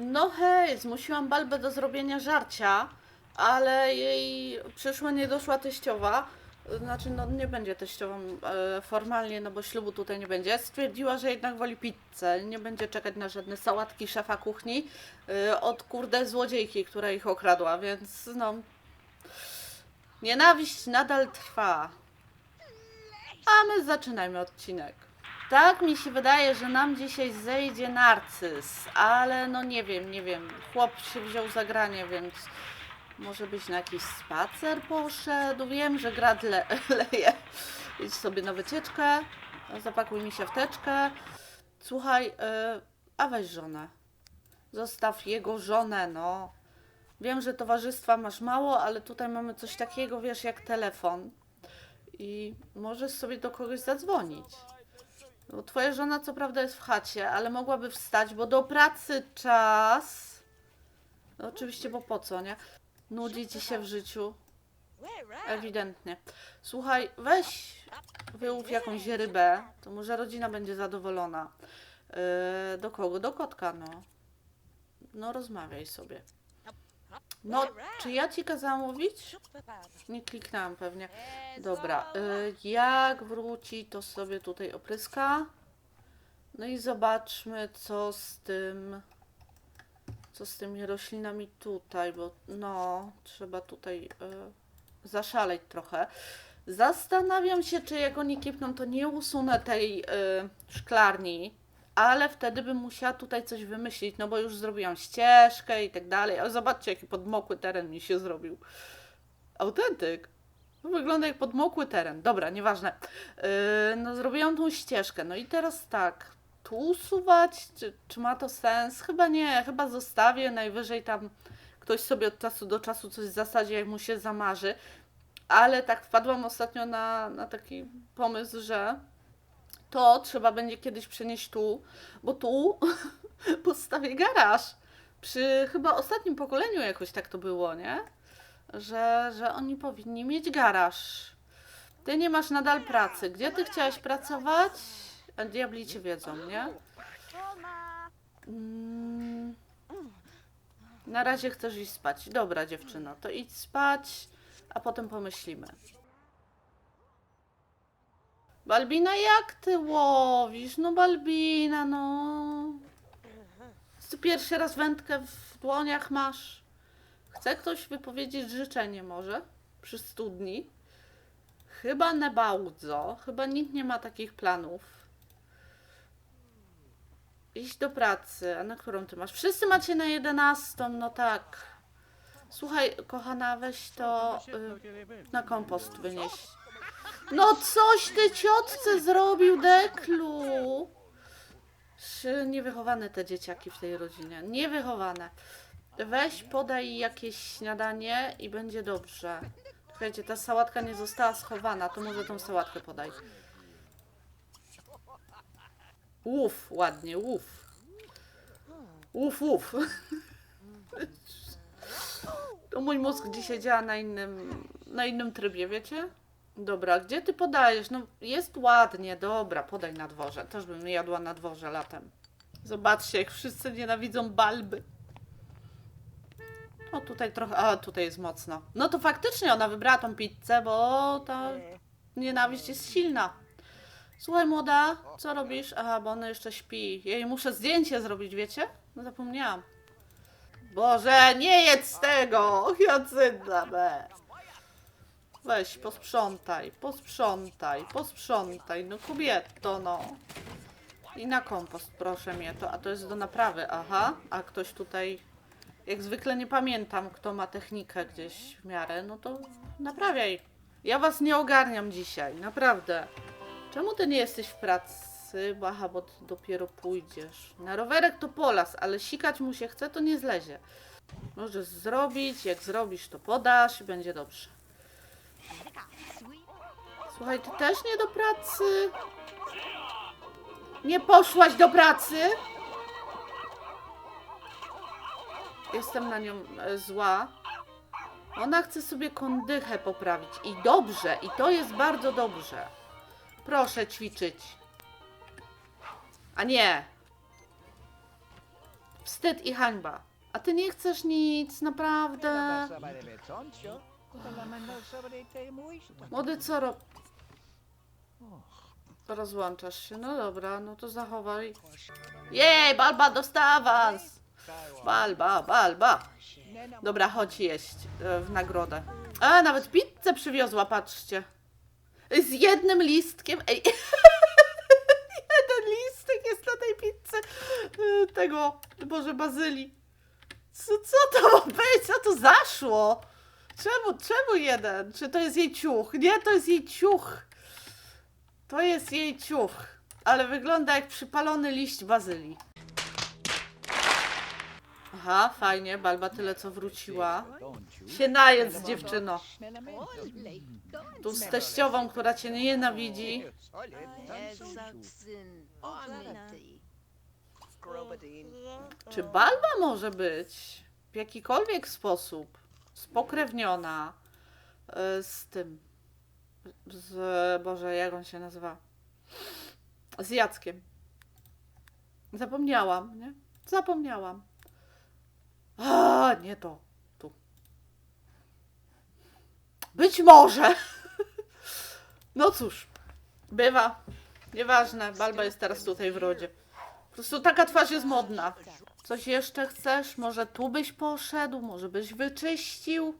No hej, zmusiłam Balbę do zrobienia żarcia, ale jej przyszła niedoszła teściowa, znaczy no nie będzie teściową e, formalnie, no bo ślubu tutaj nie będzie, stwierdziła, że jednak woli pizzę, nie będzie czekać na żadne sałatki szefa kuchni e, od kurde złodziejki, która ich okradła, więc no... Nienawiść nadal trwa. A my zaczynajmy odcinek. Tak mi się wydaje, że nam dzisiaj zejdzie narcyz, ale no nie wiem, nie wiem. Chłop się wziął za granie, więc może być na jakiś spacer poszedł. Wiem, że grad le leje. Idź sobie na wycieczkę, zapakuj mi się w teczkę. Słuchaj, yy, a weź żonę. Zostaw jego żonę, no. Wiem, że towarzystwa masz mało, ale tutaj mamy coś takiego, wiesz, jak telefon. I możesz sobie do kogoś zadzwonić. No, twoja żona co prawda jest w chacie, ale mogłaby wstać, bo do pracy czas. No, oczywiście, bo po co, nie? Nudzi ci się w życiu. Ewidentnie. Słuchaj, weź wyłów jakąś rybę, to może rodzina będzie zadowolona. Yy, do kogo? Do kotka, no. No, rozmawiaj sobie. No, czy ja ci kazałam mówić? Nie kliknęłam pewnie. Dobra, y, jak wróci, to sobie tutaj opryska. No i zobaczmy, co z tym. Co z tymi roślinami tutaj, bo no, trzeba tutaj y, zaszaleć trochę. Zastanawiam się, czy jak oni kipną, to nie usunę tej y, szklarni, ale wtedy bym musiała tutaj coś wymyślić, no bo już zrobiłam ścieżkę i tak dalej. Ale zobaczcie, jaki podmokły teren mi się zrobił. Autentyk. Wygląda jak podmokły teren. Dobra, nieważne. Yy, no zrobiłam tą ścieżkę. No i teraz tak. Tu usuwać? Czy, czy ma to sens? Chyba nie. Chyba zostawię. Najwyżej tam ktoś sobie od czasu do czasu coś zasadzi, jak mu się zamarzy. Ale tak wpadłam ostatnio na, na taki pomysł, że to trzeba będzie kiedyś przenieść tu, bo tu postawię garaż. Przy chyba ostatnim pokoleniu jakoś tak to było, nie? że, że oni powinni mieć garaż. Ty nie masz nadal pracy. Gdzie ty chciałaś pracować? A diabli cię wiedzą, nie? Mm. Na razie chcesz iść spać. Dobra, dziewczyno, to idź spać, a potem pomyślimy. Balbina, jak ty łowisz? No, Balbina, no. Ty pierwszy raz wędkę w dłoniach masz. Chce ktoś wypowiedzieć życzenie może przy studni? Chyba nie bardzo. Chyba nikt nie ma takich planów. Iść do pracy. A na którą ty masz? Wszyscy macie na 11, no tak. Słuchaj, kochana, weź to y, na kompost wynieś. No coś ty ciotce zrobił, Deklu! Niewychowane te dzieciaki w tej rodzinie? Niewychowane. Weź, podaj jakieś śniadanie i będzie dobrze. Słuchajcie, ta sałatka nie została schowana, to może tą sałatkę podaj. Uf, ładnie, uf. Uf, uf. To mój mózg dzisiaj działa na innym, na innym trybie, wiecie? Dobra, gdzie ty podajesz? No jest ładnie, dobra, podaj na dworze. Też bym jadła na dworze latem. Zobaczcie, jak wszyscy nienawidzą balby. O, tutaj trochę. A, tutaj jest mocno. No to faktycznie ona wybrała tą pizzę, bo ta nienawiść jest silna. Słuchaj, młoda, co robisz? Aha, bo ona jeszcze śpi. Jej muszę zdjęcie zrobić, wiecie? No zapomniałam. Boże, nie jedz tego! Jacynda, be. Weź, posprzątaj, posprzątaj, posprzątaj. No kobieto, no. I na kompost, proszę mnie to. A to jest do naprawy, aha. A ktoś tutaj jak zwykle nie pamiętam, kto ma technikę gdzieś w miarę, no to naprawiaj. Ja was nie ogarniam dzisiaj, naprawdę. Czemu ty nie jesteś w pracy? Baha, bo ty dopiero pójdziesz. Na rowerek to polas, ale sikać mu się chce, to nie zlezie. Możesz zrobić, jak zrobisz, to podasz i będzie dobrze. Słuchaj, ty też nie do pracy? Nie poszłaś do pracy? Jestem na nią e, zła. Ona chce sobie kondychę poprawić. I dobrze, i to jest bardzo dobrze. Proszę ćwiczyć. A nie. Wstyd i hańba. A ty nie chcesz nic, naprawdę. Młody, co rob... Rozłączasz się, no dobra, no to zachowaj. Jej, Balba dostała awans! Balba, Balba. Dobra, chodź jeść e, w nagrodę. A, nawet pizzę przywiozła, patrzcie. Z jednym listkiem. Ej, jeden listek jest na tej pizzy e, tego, Boże, bazylii. Co, co to ma być? Co to zaszło? Czemu, czemu jeden? Czy to jest jej ciuch? Nie, to jest jej ciuch. To jest jej ciuch. Ale wygląda jak przypalony liść bazylii. Aha, fajnie, Balba tyle co wróciła. Się najedz, dziewczyno. Tu z teściową, która cię nie nienawidzi. Czy Balba może być w jakikolwiek sposób spokrewniona y, z tym, z, Boże, jak on się nazywa? Z Jackiem. Zapomniałam, nie? Zapomniałam. A, nie to. Tu. Być może. No cóż, bywa. Nieważne, Balba jest teraz tutaj w rodzie. Po prostu taka twarz jest modna. Coś jeszcze chcesz? Może tu byś poszedł? Może byś wyczyścił?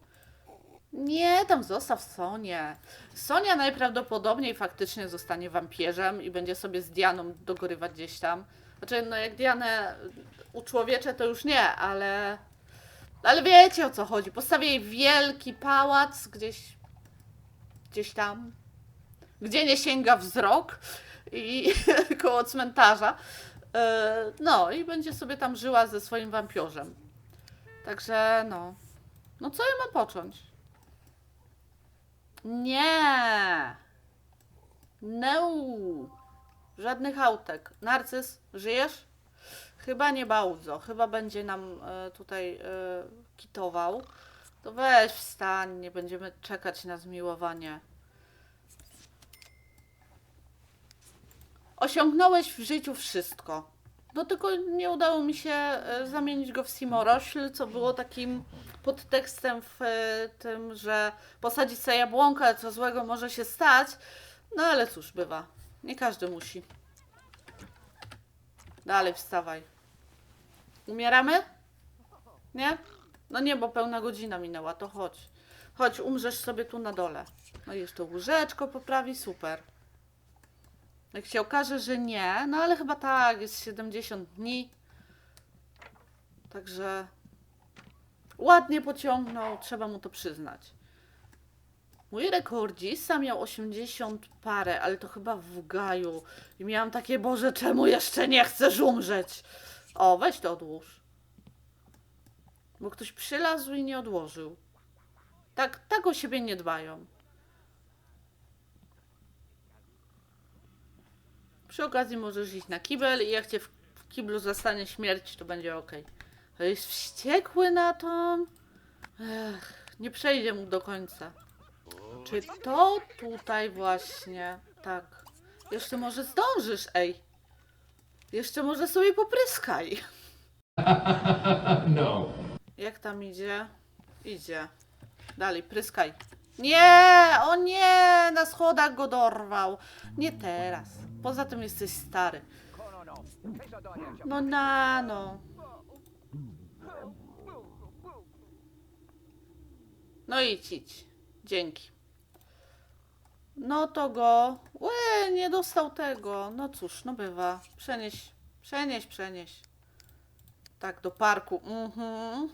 Nie, tam zostaw Sonię. Sonia najprawdopodobniej faktycznie zostanie wampierzem i będzie sobie z Dianą dogorywać gdzieś tam. Znaczy, no jak Dianę uczłowieczę, to już nie, ale... Ale wiecie o co chodzi. Postawię jej wielki pałac gdzieś... Gdzieś tam. Gdzie nie sięga wzrok i koło cmentarza. E, No i będzie sobie tam żyła ze swoim wampiorzem. Także no. No co ja mam począć? Nie. No. Żadnych autek. Narcyz, żyjesz? Chyba nie bardzo. Chyba będzie nam e, tutaj e, kitował. To weź wstań, nie będziemy czekać na zmiłowanie. Osiągnąłeś w życiu wszystko. No tylko nie udało mi się e, zamienić go w Simorośl, co było takim podtekstem w e, tym, że posadzić sobie co złego może się stać. No ale cóż, bywa. Nie każdy musi. Dalej wstawaj. Umieramy? Nie? No nie, bo pełna godzina minęła, to chodź. Chodź, umrzesz sobie tu na dole. No i jeszcze łóżeczko poprawi, super. Jak się okaże, że nie, no ale chyba tak, jest 70 dni. Także ładnie pociągnął, trzeba mu to przyznać. Mój rekordzista miał 80 parę, ale to chyba w gaju. I miałam takie, Boże, czemu jeszcze nie chcesz umrzeć? O, weź to odłóż. Bo ktoś przylazł i nie odłożył. Tak, tak o siebie nie dbają. Przy okazji możesz iść na kibel i jak cię w w kiblu zastanie śmierć, to będzie ok. To jest wściekły na to. Ech, nie przejdzie mu do końca. Czy to tutaj właśnie? Tak. Jeszcze może zdążysz, ej. Jeszcze może sobie popryskaj. no. Jak tam idzie? Idzie. Dalej, pryskaj. Nie! O nie! Na schodach go dorwał. Nie teraz. Poza tym jesteś stary. No na no. No idź, idź. Dzięki. No to go. Łe, nie dostał tego. No cóż, no bywa. Przenieś, przenieś, przenieś. Tak, do parku. Mhm.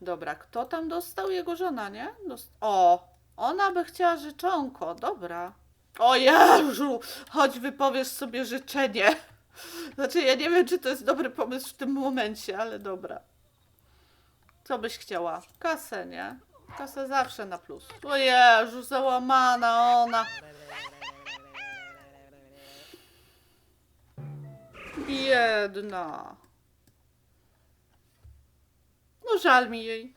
Dobra, kto tam dostał? Jego żona, nie? Dost o, ona by chciała życzonko. Dobra. O Jezu, chodź wypowiesz sobie życzenie. Znaczy, ja nie wiem, czy to jest dobry pomysł w tym momencie, ale dobra. Co byś chciała? Kasę, nie? Kasę zawsze na plus. O Jezu, załamana ona. Biedna. No żal mi jej.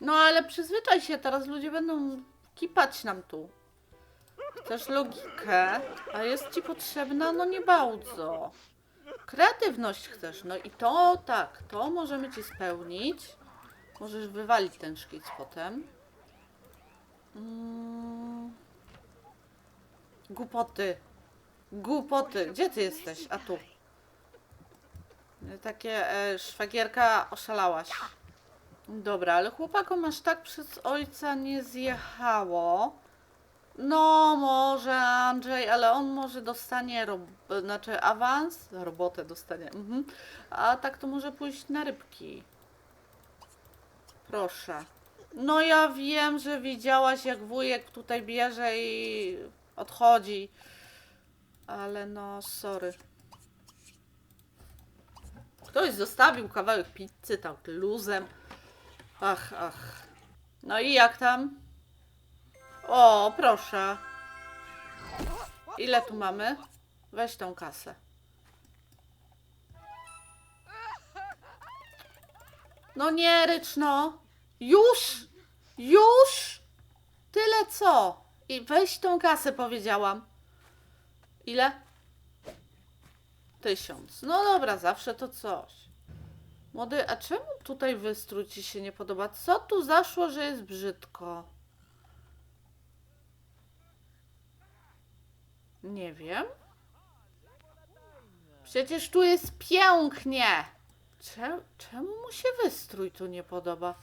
No ale przyzwyczaj się, teraz ludzie będą kipać nam tu. Chcesz logikę, a jest ci potrzebna? No nie bardzo. Kreatywność chcesz, no i to tak, to możemy ci spełnić. Możesz wywalić ten szkic potem. Mm. Głupoty. Głupoty. Gdzie ty jesteś? A tu. Takie e, szwagierka oszalałaś. Dobra, ale chłopakom aż tak przez ojca nie zjechało. No, może Andrzej, ale on może dostanie, znaczy awans, robotę dostanie, mhm. a tak to może pójść na rybki. Proszę. No ja wiem, że widziałaś jak wujek tutaj bierze i odchodzi, ale no, sorry. Ktoś zostawił kawałek pizzy tak luzem. Ach, ach. No i jak tam? O, proszę. Ile tu mamy? Weź tą kasę. No nie rycz, no. Już! Już! Tyle co? I weź tą kasę, powiedziałam. Ile? Tysiąc. No dobra, zawsze to coś. Młody, a czemu tutaj wystrój ci się nie podoba? Co tu zaszło, że jest brzydko? Nie wiem. Przecież tu jest pięknie. Czemu, mu się wystrój tu nie podoba?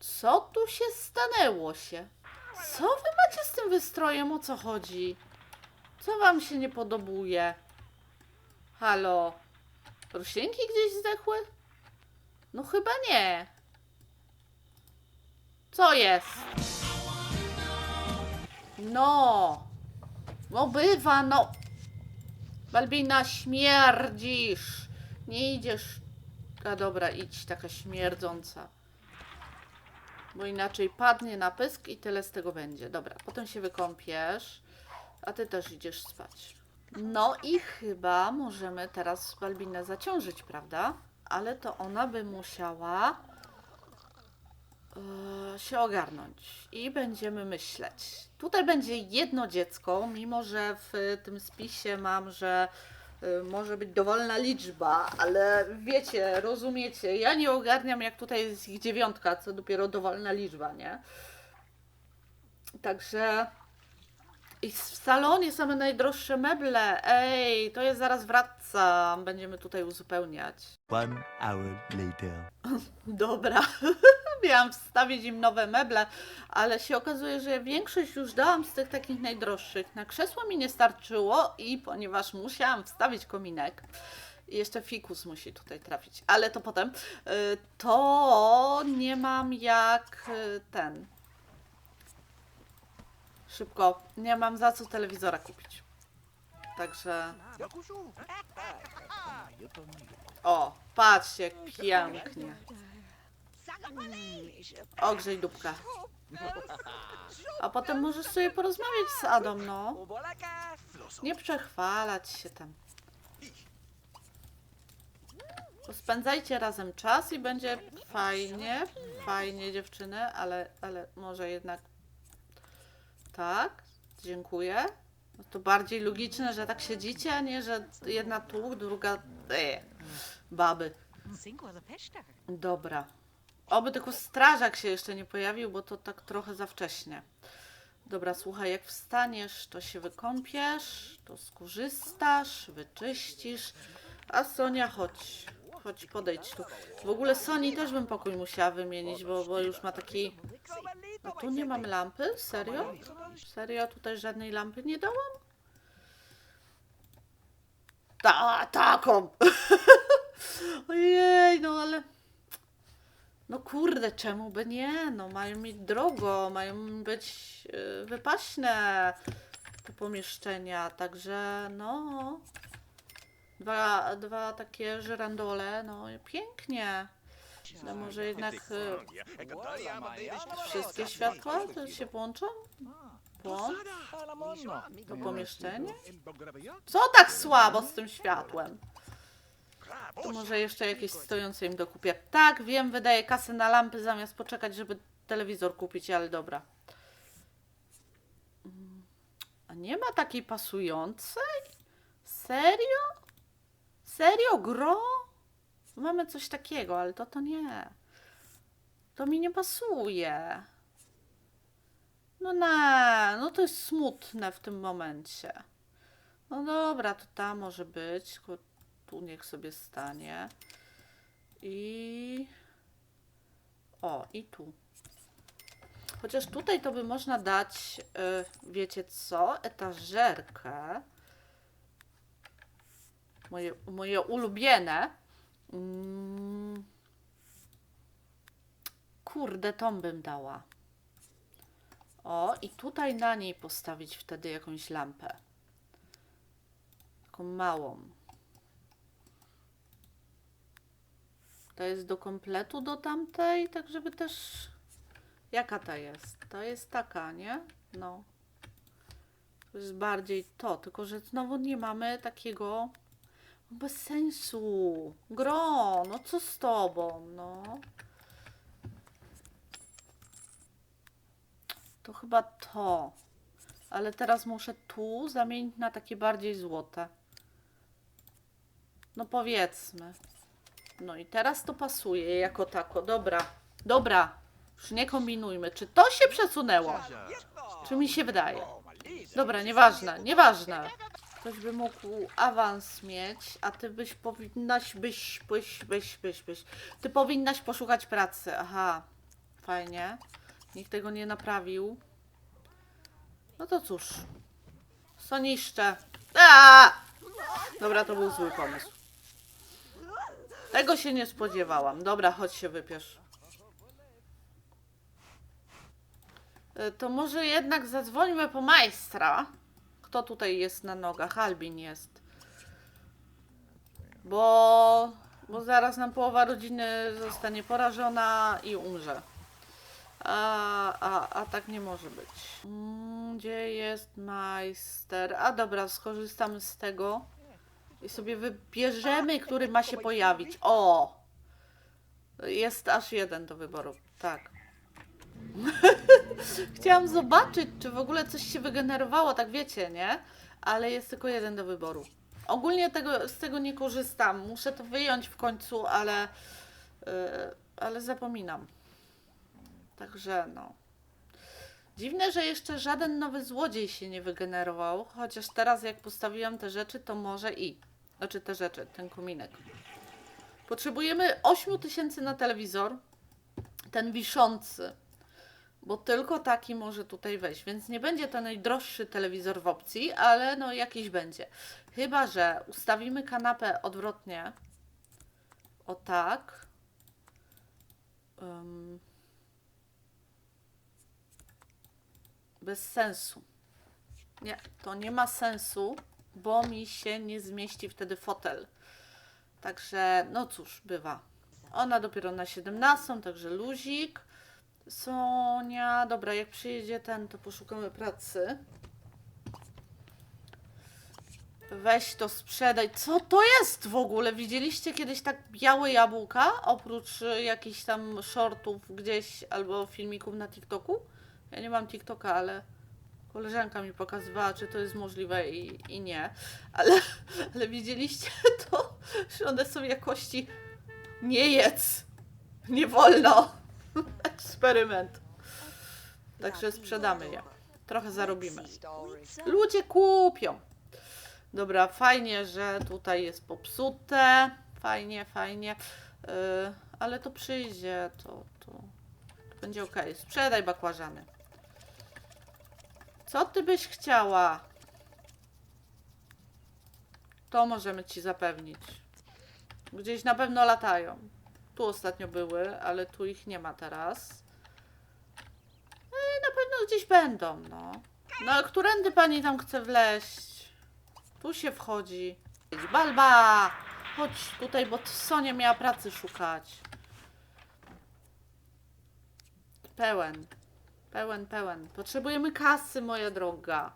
Co tu się stanęło się? Co wy macie z tym wystrojem? O co chodzi? Co wam się nie podobuje? Halo? Roślinki gdzieś zdechły? No chyba nie. Co jest? No. No bywa, no. Balbina, śmierdzisz. Nie idziesz. A dobra, idź, taka śmierdząca. Bo inaczej padnie na pysk i tyle z tego będzie. Dobra, potem się wykąpiesz. A ty też idziesz spać. No i chyba możemy teraz Balbinę zaciążyć, prawda? Ale to ona by musiała się ogarnąć i będziemy myśleć. Tutaj będzie jedno dziecko, mimo że w tym spisie mam, że e, może być dowolna liczba, ale wiecie, rozumiecie, ja nie ogarniam jak tutaj jest ich dziewiątka, co dopiero dowolna liczba, nie? Także i w salonie same najdroższe meble. Ej, to ja zaraz wracam. Będziemy tutaj uzupełniać. One hour later. Dobra. Miałam wstawić im nowe meble, ale się okazuje, że większość już dałam z tych takich najdroższych. Na krzesło mi nie starczyło i ponieważ musiałam wstawić kominek, i jeszcze fikus musi tutaj trafić, ale to potem, y, to nie mam jak y, ten. Szybko, nie mam za co telewizora kupić. Także. O, patrzcie, jak pięknie. Ogrzej dupka. A potem możesz sobie porozmawiać z Adą, no. Nie przechwalać się tam. Spędzajcie razem czas i będzie fajnie, fajnie dziewczyny, ale, ale może jednak tak, dziękuję. No to bardziej logiczne, że tak siedzicie, a nie, że jedna tu, druga e, baby. Dobra. Oby tylko strażak się jeszcze nie pojawił, bo to tak trochę za wcześnie. Dobra, słuchaj, jak wstaniesz, to się wykąpiesz, to skorzystasz, wyczyścisz. A Sonia, chodź. Chodź, podejdź tu. W ogóle Soni też bym pokój musiała wymienić, bo, bo już ma taki... A tu nie mam lampy? Serio? Serio? Tutaj żadnej lampy nie dałam? Ta, taką! Ojej, no ale... No kurde, czemu by nie? No mają mieć drogo, mają być yy, wypaśne te pomieszczenia, także no... Dwa, dwa takie żyrandole, no pięknie. No może jednak y, wszystkie światła to się włączą? Włącz to pomieszczenie? Co tak słabo z tym światłem? To może jeszcze jakieś stojące im dokupię. Tak, wiem, wydaję kasę na lampy zamiast poczekać, żeby telewizor kupić, ale dobra. Mm, A nie ma takiej pasującej? Serio? Serio, gro? Mamy coś takiego, ale to to nie. To mi nie pasuje. No nie, no to jest smutne w tym momencie. No dobra, to ta może być, tylko tu niech sobie stanie. I... O, i tu. Chociaż tutaj to by można dać, y, wiecie co, etażerkę. Moje, moje ulubione. Mm. Kurde, tą bym dała. O, i tutaj na niej postawić wtedy jakąś lampę. Taką małą. To jest do kompletu do tamtej, tak żeby też... Jaka ta jest? To jest taka, nie? No. To jest bardziej to, tylko że znowu nie mamy takiego... Bez sensu. Gro, no co z tobą, no? To chyba to. Ale teraz muszę tu zamienić na takie bardziej złote. No powiedzmy. No i teraz to pasuje jako tako. Dobra. Dobra. Już nie kombinujmy. Czy to się przesunęło? Czy mi się wydaje? Dobra, nieważne, nieważne. Ktoś by mógł awans mieć, a ty byś powinnaś, byś, byś, byś, byś, byś. Ty powinnaś poszukać pracy. Aha, fajnie. Nikt tego nie naprawił. No to cóż. Co niszczę? Aaa! Dobra, to był zły pomysł. Tego się nie spodziewałam. Dobra, chodź się wypiesz. E, To może jednak zadzwońmy po majstra. Kto tutaj jest na nogach? Albin jest. Bo, bo zaraz nam połowa rodziny zostanie porażona i umrze. A, a, a tak nie może być. Mm, Gdzie jest majster? A dobra, skorzystamy z tego i sobie wybierzemy, który ma się pojawić. O! Jest aż jeden do wyboru. Tak. Chciałam zobaczyć, czy w ogóle coś się wygenerowało, tak wiecie, nie? Ale jest tylko jeden do wyboru. Ogólnie tego, z tego nie korzystam. Muszę to wyjąć w końcu, ale, yy, ale zapominam. Także no. Dziwne, że jeszcze żaden nowy złodziej się nie wygenerował, chociaż teraz jak postawiłam te rzeczy, to może i. Znaczy te rzeczy, ten kominek. Potrzebujemy 8000 na telewizor, ten wiszący, bo tylko taki może tutaj wejść, więc nie będzie to najdroższy telewizor w opcji, ale no jakiś będzie. Chyba, że ustawimy kanapę odwrotnie, o tak. Ym. Bez sensu. Nie, to nie ma sensu, bo mi się nie zmieści wtedy fotel. Także, no cóż, bywa. Ona dopiero na 17, także luzik. Sonia, dobra, jak przyjedzie ten, to poszukamy pracy. Weź to sprzedaj. Co to jest w ogóle? Widzieliście kiedyś tak białe jabłka? Oprócz y, jakichś tam shortów gdzieś albo filmików na TikToku? Ja nie mam TikToka, ale koleżanka mi pokazywała, czy to jest możliwe i, i nie. Ale, ale widzieliście to, że one są jakości nie jedz. Nie wolno. Eksperyment. Także sprzedamy je. Trochę zarobimy. Ludzie kupią. Dobra, fajnie, że tutaj jest popsute. Fajnie, fajnie. Yy, ale to przyjdzie, to, to, to będzie ok. Sprzedaj bakłażany. Co ty byś chciała? To możemy ci zapewnić. Gdzieś na pewno latają. Tu ostatnio były, ale tu ich nie ma teraz. I na pewno gdzieś będą, no. No, a którędy pani tam chce wleść? Tu się wchodzi. Balba! Chodź tutaj, bo Sonia miała pracy szukać. Pełen. Pełen, pełen. Potrzebujemy kasy, moja droga.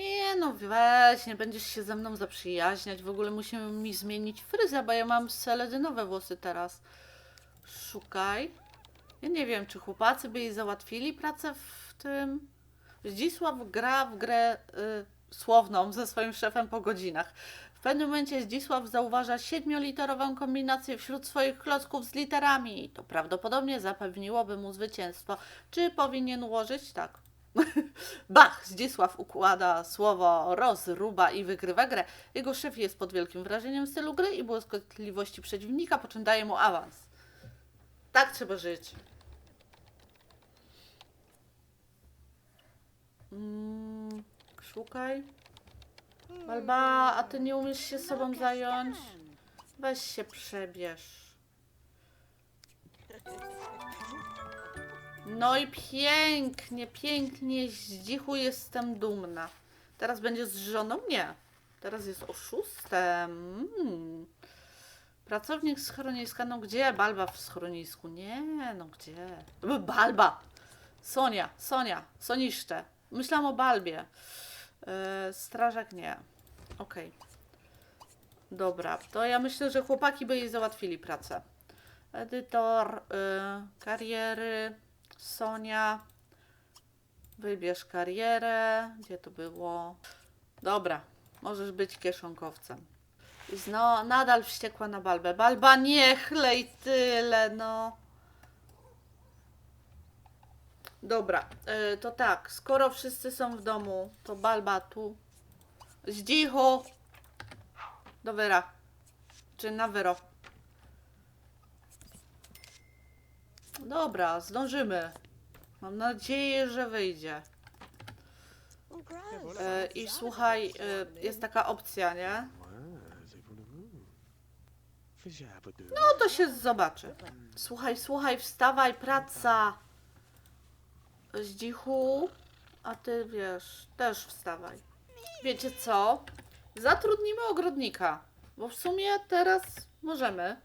Nie no, weź, nie będziesz się ze mną zaprzyjaźniać. W ogóle musimy mi zmienić fryzę, bo ja mam seledynowe włosy teraz. Szukaj. Ja nie wiem, czy chłopacy by jej załatwili pracę w tym. Zdzisław gra w grę y, słowną ze swoim szefem po godzinach. W pewnym momencie Zdzisław zauważa siedmioliterową kombinację wśród swoich klocków z literami. To prawdopodobnie zapewniłoby mu zwycięstwo. Czy powinien ułożyć? Tak. Bach! Zdzisław układa słowo rozruba i wygrywa grę. Jego szef jest pod wielkim wrażeniem stylu gry i błyskotliwości przeciwnika, po czym daje mu awans. Tak trzeba żyć. Mm, szukaj. Alba, a ty nie umiesz się sobą zająć? Weź się przebierz. No i pięknie, pięknie, zdzichu jestem dumna. Teraz będzie z żoną? Nie. Teraz jest oszustem. Mm. Pracownik schroniska, no gdzie? Balba w schronisku. Nie, no gdzie? Balba! Sonia, Sonia, Soniszcze. Myślałam o Balbie. Yy, strażak nie. Okej. Dobra, to ja myślę, że chłopaki by jej załatwili pracę. Edytor, y, kariery, Sonia. Wybierz karierę. Gdzie to było? Dobra, możesz być kieszonkowcem. Jest No, nadal wściekła na Balbę. Balba, nie chlej tyle, no. Dobra, y, to tak, skoro wszyscy są w domu, to Balba tu. Zdzichu! Do wyra. Czy na wyro. Dobra, zdążymy. Mam nadzieję, że wyjdzie. E, I słuchaj, e, jest taka opcja, nie? No to się zobaczy. Słuchaj, słuchaj, wstawaj, praca. Zdzichu, a ty wiesz, też wstawaj. Wiecie co? Zatrudnimy ogrodnika, bo w sumie teraz możemy.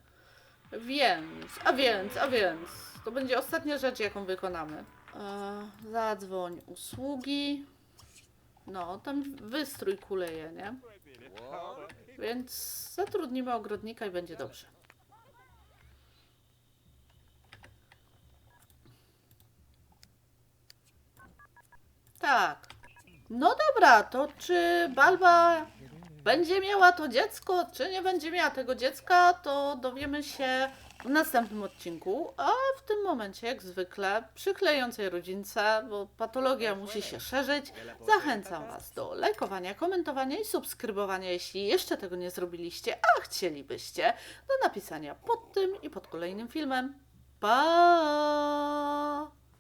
Więc, a więc, a więc, to będzie ostatnia rzecz, jaką wykonamy. E, zadzwoń usługi. No, tam wystrój kuleje, nie? Więc zatrudnimy ogrodnika i będzie dobrze. Tak. No dobra, to czy Balba będzie miała to dziecko, czy nie będzie miała tego dziecka, to dowiemy się w następnym odcinku. A w tym momencie, jak zwykle, przyklejającej rodzince, bo patologia musi się szerzyć, zachęcam Was do lajkowania, komentowania i subskrybowania, jeśli jeszcze tego nie zrobiliście, a chcielibyście, do napisania pod tym i pod kolejnym filmem. Pa!